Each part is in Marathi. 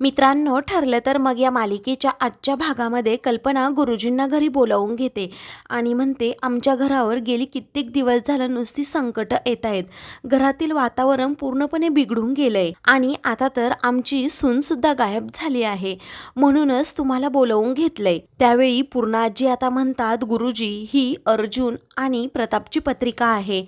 मित्रांनो ठरलं तर मग या मालिकेच्या आजच्या भागामध्ये कल्पना गुरुजींना घरी बोलावून घेते आणि म्हणते आमच्या घरावर गेली कित्येक दिवस झालं नुसती संकट येत आहेत. घरातील वातावरण पूर्णपणे बिघडून गेलंय आणि आता तर आमची सून सुद्धा गायब झाली आहे. म्हणूनच तुम्हाला बोलवून घेतलंय. त्यावेळी पूर्णाजी आता म्हणतात गुरुजी ही अर्जुन आणि प्रतापची पत्रिका आहे.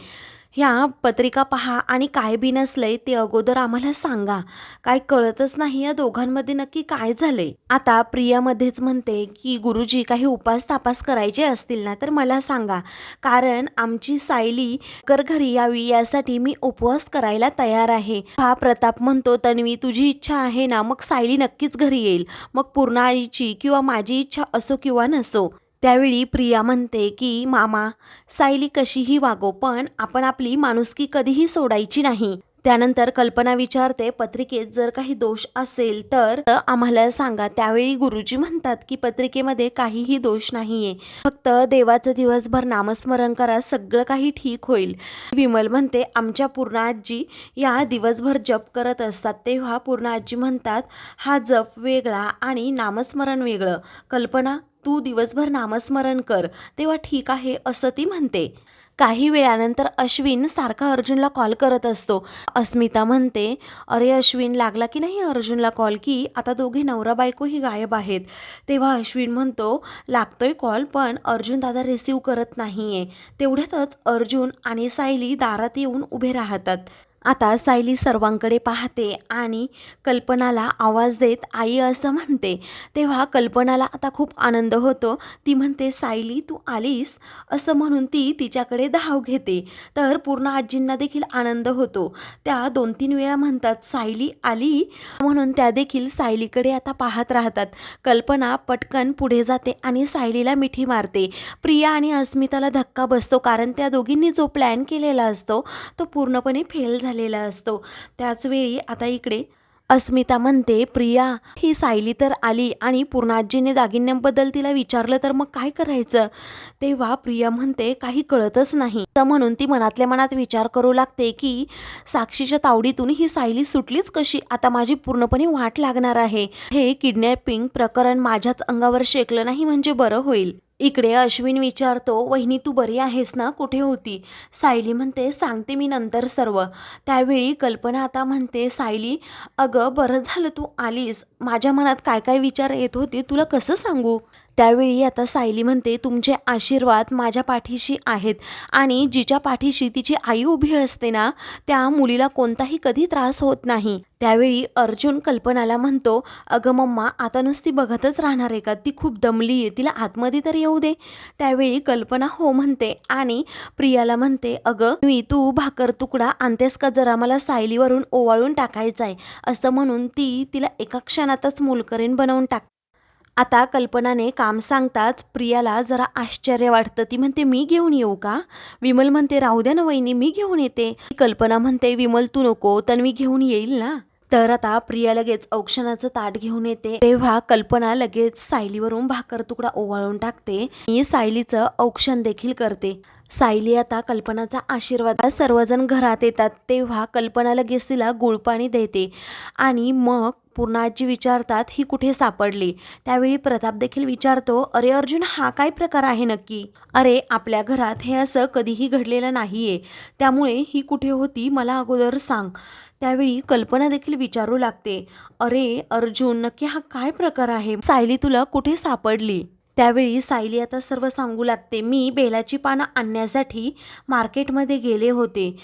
ह्या पत्रिका पहा आणि काय बी नसलंय ते अगोदर आम्हाला सांगा. काय कळतच नाही या दोघांमध्ये नक्की काय झालंय. आता प्रियामध्येच म्हणते की गुरुजी काही उपास तापास करायचे असतील ना तर मला सांगा. कारण आमची सायली कर घरी यावी यासाठी मी उपवास करायला तयार आहे. हा प्रताप म्हणतो तन्वी तुझी इच्छा आहे ना मग सायली नक्कीच घरी येईल. मग पूर्ण आईची किंवा माझी इच्छा असो किंवा नसो. त्यावेळी प्रिया म्हणते की मामा सायली कशीही वागो पण आपण आपली माणुसकी कधीही सोडायची नाही. त्यानंतर कल्पना विचारते पत्रिकेत जर काही दोष असेल तर आम्हाला सांगा. त्यावेळी गुरुजी म्हणतात की पत्रिकेमध्ये काहीही दोष नाहीये. फक्त देवाचं दिवसभर नामस्मरण करा सगळं काही ठीक होईल. विमल म्हणते आमच्या पूर्ण आजी या दिवसभर जप करत असतात. तेव्हा पूर्ण आजी म्हणतात हा जप वेगळा आणि नामस्मरण वेगळं. कल्पना तू दिवसभर नामस्मरण कर तेव्हा ठीक आहे असं ती म्हणते. काही वेळानंतर अश्विन सारखा अर्जुनला कॉल करत असतो. अस्मिता म्हणते अरे अश्विन लागला की नाही अर्जुनला कॉल की आता दोघे नवरा बायकोही गायब आहेत. तेव्हा अश्विन म्हणतो लागतोय कॉल पण अर्जुन दादा रिसीव करत नाही आहे तेवढ्यातच अर्जुन आणि सायली दारात येऊन उभे राहतात. आता सायली सर्वांकडे पाहते आणि कल्पनाला आवाज देत आई असं म्हणते. तेव्हा कल्पनाला आता खूप आनंद होतो. ती म्हणते सायली तू आलीस? असं म्हणून ती तिच्याकडे धाव घेते. तर पूर्ण आजींना देखील आनंद होतो. त्या दोन तीन वेळा म्हणतात सायली आली? म्हणून त्या देखील सायलीकडे आता पाहत राहतात. कल्पना पटकन पुढे जाते आणि सायलीला मिठी मारते. प्रिया आणि अस्मिताला धक्का बसतो कारण त्या दोघींनी जो प्लॅन केलेला असतो तो पूर्णपणे फेल झाला झालेला असतो. त्याचवेळी आता इकडे अस्मिता म्हणते प्रिया ही सायली तर आली आणि पूर्णाजीने दागिन्यांबद्दल तिला विचारलं तर मग काय करायचं? तेव्हा प्रिया म्हणते काही कळतच नाही. तर म्हणून ती मनातल्या मनात विचार करू लागते की साक्षीच्या तावडीतून ही सायली सुटलीच कशी? आता माझी पूर्णपणे वाट लागणार आहे. हे किडनॅपिंग प्रकरण माझ्याच अंगावर शेकलं नाही म्हणजे बरं होईल. इकडे अश्विन विचारतो वहिनी तू बरी आहेस ना? कुठे होती? सायली म्हणते सांगते मी नंतर सर्व. त्यावेळी कल्पना आता म्हणते सायली अगं बरं झालं तू आलीस. माझ्या मनात काय काय विचार येत होते? तुला कसं सांगू? त्यावेळी आता सायली म्हणते तुमचे आशीर्वाद माझ्या पाठीशी आहेत आणि जिच्या पाठीशी तिची आई उभी असते ना त्या मुलीला कोणताही कधी त्रास होत नाही. त्यावेळी अर्जुन कल्पनाला म्हणतो अगं मम्मा आता नुसती बघतच राहणार आहे का? ती खूप दमली आहे तिला आतमध्ये तर येऊ दे. त्यावेळी कल्पना हो म्हणते आणि प्रियाला म्हणते अगं मी तू भाकर तुकडा आणतेस का? जरा मला सायलीवरून ओवाळून टाकायचा आहे असं म्हणून ती तिला एका क्षणातच मोलकरीन बनवून टाक आता कल्पनाने काम सांगताच प्रियाला जरा आश्चर्य वाटतं. ती म्हणते मी घेऊन येऊ का? विमल म्हणते राहू द्या ना वहिनी मी घेऊन येते. कल्पना म्हणते विमल तू नको तन्वी घेऊन येईल ना? तर आता प्रिया लगेच औक्षणाचं ताट घेऊन येते. तेव्हा कल्पना लगेच सायलीवरून भाकर तुकडा ओवाळून टाकते आणि सायलीचं औक्षण देखील करते. सायली आता कल्पनाचा आशीर्वाद सर्वजण घरात येतात. तेव्हा कल्पना लगेच तिला गुळपाणी देते आणि मग पूर्णाजी विचारतात ही कुठे सापडली? त्यावेळी प्रताप देखील विचारतो अरे अर्जुन हा काय प्रकार आहे नक्की? अरे आपल्या घरात हे असं कधीही घडलेलं नाहीये. त्यामुळे ही कुठे होती मला अगोदर सांग. त्यावेळी कल्पना देखील विचारू लागते अरे अर्जुन नक्की हा काय प्रकार आहे? सायली तुला कुठे सापडली? त्यावेळी सायली आता सर्व सांगू लागते मी बेलाची पानं आणण्यासाठी मार्केटमध्ये गेले होते.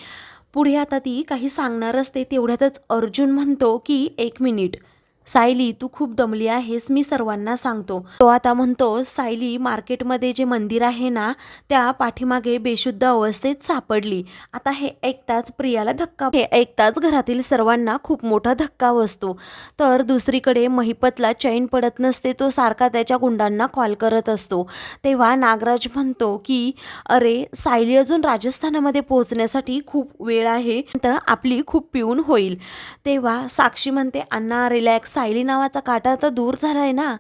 पुढे आता ती काही सांगणार असते तेवढ्यातच अर्जुन म्हणतो की एक मिनिट सायली तू खूप दमली आहेस मी सर्वांना सांगतो. तो आता म्हणतो सायली मार्केटमध्ये जे मंदिर आहे ना त्या पाठीमागे बेशुद्ध अवस्थेत सापडली. आता हे ऐकताच प्रियाला धक्का हे ऐकताच घरातील सर्वांना खूप मोठा धक्का बसतो. तर दुसरीकडे महिपतला चैन पडत नसते तो सारखा त्याच्या गुंडांना कॉल करत असतो. तेव्हा नागराज म्हणतो की अरे सायली अजून राजस्थानामध्ये पोहोचण्यासाठी खूप वेळ आहे तर आपली खूप पिऊन होईल. तेव्हा साक्षी म्हणते अण्णा रिलॅक्स सायली नावाचा काटा तर दूर झाला आहे ना.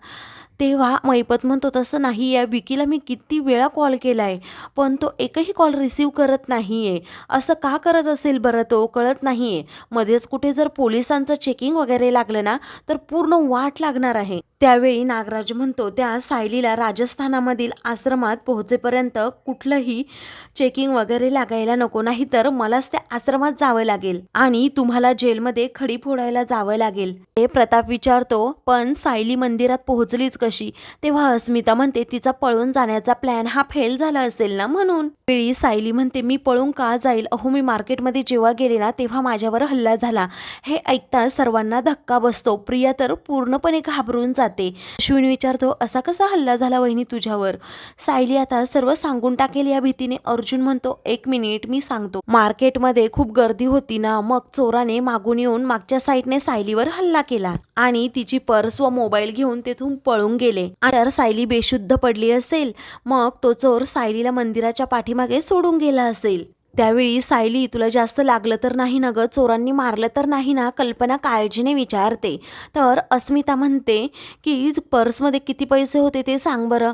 तेव्हा मैपत म्हणतो तसं नाही या विकीला मी किती वेळा कॉल केला आहे पण तो एकही कॉल रिसीव करत नाही आहे असं का करत असेल बरं तो कळत नाही आहे मध्येच कुठे जर पोलिसांचं चेकिंग वगैरे लागलं ना तर पूर्ण वाट लागणार आहे. त्यावेळी नागराज म्हणतो त्या सायलीला राजस्थानामधील आश्रमात पोहोचेपर्यंत कुठलंही चेकिंग वगैरे लागायला नको नाही तर मलाच त्या आश्रमात जावं लागेल आणि तुम्हाला जेलमध्ये खडी फोडायला जावं लागेल. हे प्रताप विचारतो पण सायली मंदिरात पोहोचलीच कशी? तेव्हा अस्मिता म्हणते तिचा पळून जाण्याचा प्लॅन हा फेल झाला असेल ना म्हणून? वेळी सायली म्हणते मी पळून का जाईल? अहो मी मार्केटमध्ये जेव्हा गेले ना तेव्हा माझ्यावर हल्ला झाला. हे ऐकता सर्वांना धक्का बसतो. प्रिया तर पूर्णपणे घाबरून जाते. अश्विन विचारतो असा कसा हल्ला झाला वहिनी तुझ्यावर? सायली आता सर्व सांगून टाकेल या भीतीने. अर्जुन म्हणतो एक मिनिट मी सांगतो. मार्केटमध्ये खूप गर्दी होती ना मग चोराने मागून येऊन मागच्या साईडने सायलीवर हल्ला केला आणि तिची पर्स व मोबाईल घेऊन तेथून पळून गेले. तर सायली बेशुद्ध पडली असेल मग तो चोर सायलीला मंदिराच्या पाठीमागे सोडून गेला असेल. त्यावेळी सायली तुला जास्त लागलं तर नाही ना ग? चोरांनी मारलं तर नाही ना? कल्पना काळजीने विचारते. तर अस्मिता म्हणते की पर्समध्ये किती पैसे होते ते सांग बरं.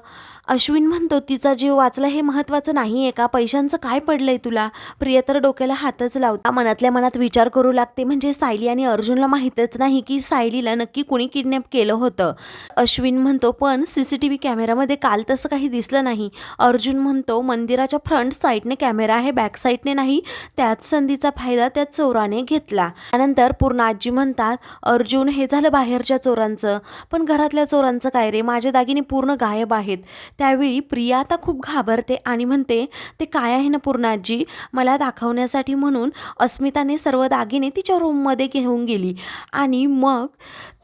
अश्विन म्हणतो तिचा जीव वाचला हे महत्त्वाचं नाही आहे का? पैशांचं काय पडलंय तुला? प्रिया तर डोक्याला हातच लावता. मनातल्या मनात विचार करू लागते. म्हणजे सायली आणि अर्जुनला माहीतच नाही की सायलीला नक्की कुणी किडनॅप केलं होतं. अश्विन म्हणतो पण सी सी टी व्ही कॅमेरामध्ये काल तसं काही दिसलं नाही. अर्जुन म्हणतो मंदिराच्या फ्रंट साईडने कॅमेरा आहे बॅक साईडने नाही. त्याच संधीचा फायदा त्या चोराने घेतला. त्यानंतर पूर्ण आजी म्हणतात अर्जुन हे झालं बाहेरच्या चोरांचं. पण घरातल्या चोरांचं काय रे? माझे दागिने पूर्ण गायब आहेत. त्यावेळी प्रिया आता खूप घाबरते आणि म्हणते ते काय आहे ना पूर्णाजी? मला दाखवण्यासाठी म्हणून अस्मिताने सर्व दागिने तिच्या रूममध्ये घेऊन गेली आणि मग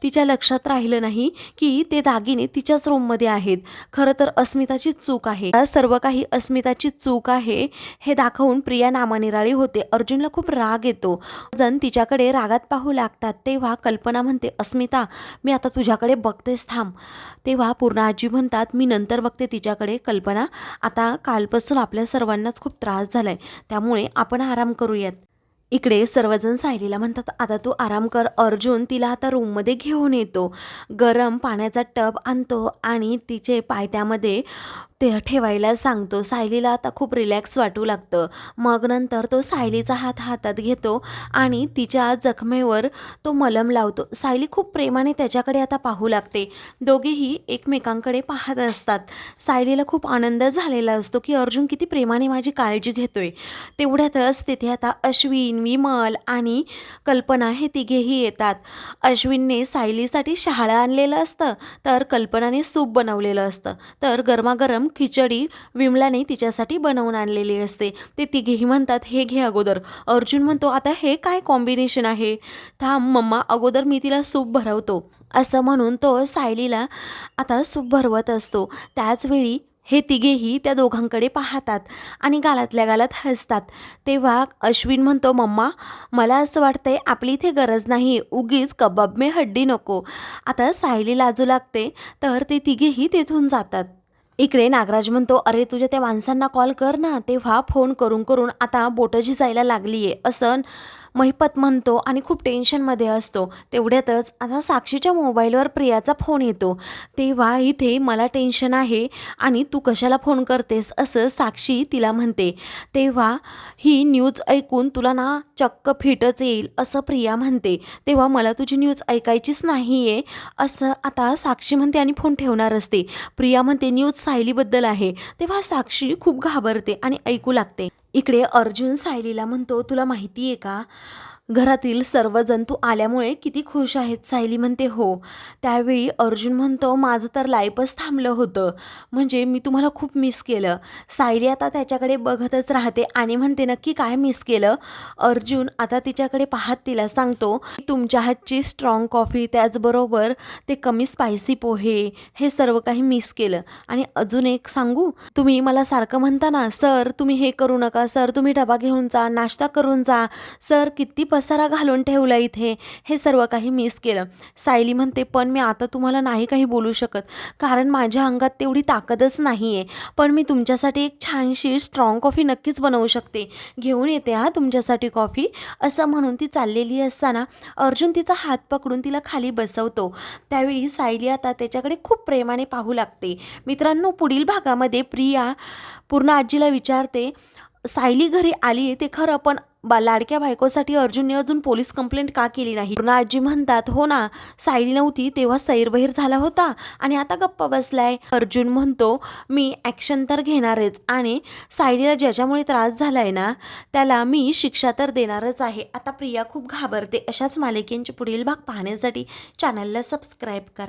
तिच्या लक्षात राहिलं नाही की ते दागिने तिच्याच रूममध्ये आहेत. खरं तर अस्मिताची चूक आहे. सर्व काही अस्मिताची चूक आहे हे दाखवून प्रिया नामानिराळी होते. अर्जुनला खूप राग येतो. जण तिच्याकडे रागात पाहू लागतात. तेव्हा कल्पना म्हणते अस्मिता मी आता तुझ्याकडे बघतेच थांब. तेव्हा पूर्ण आजी म्हणतात मी नंतर बघते तिच्याकडे कल्पना. आता कालपासून आपल्या सर्वांनाच खूप त्रास झालाय. त्यामुळे आपण आराम करूयात. इकडे सर्वजण सायलीला म्हणतात आता तू आराम कर अर्जुन तिला आता रूममध्ये घेऊन येतो. गरम पाण्याचा टब आणतो आणि तिचे पाय त्यामध्ये ते ठेवायला सांगतो. सायलीला आता खूप रिलॅक्स वाटू लागतं. मग नंतर तो सायलीचा हात हातात घेतो आणि तिच्या जखमेवर तो मलम लावतो. सायली खूप प्रेमाने त्याच्याकडे आता पाहू लागते. दोघेही एकमेकांकडे पाहत असतात. सायलीला खूप आनंद झालेला असतो की अर्जुन किती प्रेमाने माझी काळजी घेतोय. तेवढ्यातच तिथे आता अश्विन विमल आणि कल्पना हे तिघेही येतात. अश्विनने सायलीसाठी शहाळं आणलेलं असतं तर कल्पनाने सूप बनवलेलं असतं. तर गरमागरम खिचडी विमलाने तिच्यासाठी बनवून आणलेली असते. ते तिघेही म्हणतात हे घे अगोदर. अर्जुन म्हणतो आता हे काय कॉम्बिनेशन आहे? थांब मम्मा अगोदर मी तिला सूप भरवतो. असं म्हणून तो सायलीला आता सूप भरवत असतो. त्याचवेळी हे तिघेही त्या दोघांकडे पाहतात आणि गालातल्या गालात हसतात. तेव्हा अश्विन म्हणतो मम्मा मला असं वाटतंय आपली इथे गरज नाही उगीच कबाब में हड्डी नको. आता सायली लाजू लागते तर ते तिघेही तिथून जातात. इकडे नागराज म्हणतो अरे तुझ्या त्या माणसांना कॉल कर ना तेव्हा फोन करून करून आता बोटं झिजायला लागली आहे असं महिपत म्हणतो आणि खूप टेन्शनमध्ये असतो. तेवढ्यातच आता साक्षीच्या मोबाईलवर प्रियाचा फोन येतो. तेव्हा इथे मला टेन्शन आहे आणि तू कशाला फोन करतेस असं साक्षी तिला म्हणते. तेव्हा ही न्यूज ऐकून तुला ना चक्क फिटच येईल असं प्रिया म्हणते. तेव्हा मला तुझी न्यूज ऐकायचीच नाही आहे असं आता साक्षी म्हणते आणि फोन ठेवणार असते. प्रिया म्हणते न्यूज सायलीबद्दल आहे. तेव्हा साक्षी खूप घाबरते आणि ऐकू लागते. इकडे अर्जुन सायलीला म्हणतो तुला माहिती आहे का? घरातील सर्व जंतू आल्यामुळे किती खुश आहेत सायली म्हणते हो. त्यावेळी अर्जुन म्हणतो माझं तर लाईफच थांबलं होतं. म्हणजे मी तुम्हाला खूप मिस केलं. सायली आता त्याच्याकडे बघतच राहते आणि म्हणते नक्की काय मिस केलं? अर्जुन आता तिच्याकडे पाहत तिला सांगतो तुमच्या हातची स्ट्रॉंग कॉफी त्याचबरोबर ते कमी स्पायसी पोहे हे सर्व काही मिस केलं. आणि अजून एक सांगू? तुम्ही मला सारखं म्हणता ना सर तुम्ही हे करू नका. सर तुम्ही डबा घेऊन जा नाश्ता करून जा. सर किती पसारा घालून ठेवला इथे. हे सर्व काही मिस केलं. सायली म्हणते पण मी आता तुम्हाला नाही काही बोलू शकत. कारण माझ्या अंगात तेवढी ताकदच नाही आहे पण मी तुमच्यासाठी एक छानशी स्ट्रॉंग कॉफी नक्कीच बनवू शकते. घेऊन येते हा तुमच्यासाठी कॉफी असं म्हणून ती चाललेली असताना अर्जुन तिचा हात पकडून तिला खाली बसवतो. त्यावेळी सायली आता त्याच्याकडे खूप प्रेमाने पाहू लागते. मित्रांनो पुढील भागामध्ये प्रिया पूर्ण आजीला विचारते सायली घरी आली आहे ते खरं पण बा लाडक्या बायकोसाठी अर्जुनने अजून पोलीस कंप्लेंट का केली नाही? पूर्ण आजी म्हणतात हो ना सायली नव्हती तेव्हा सैरबैर झाला होता आणि आता गप्पा बसलाय. अर्जुन म्हणतो मी ॲक्शन तर घेणारच आणि सायलीला ज्याच्यामुळे त्रास झालाय ना त्याला मी शिक्षा तर देणारच आहे. आता प्रिया खूप घाबरते. अशाच मालिकेंचे पुढील भाग पाहण्यासाठी चॅनलला सबस्क्राईब करा.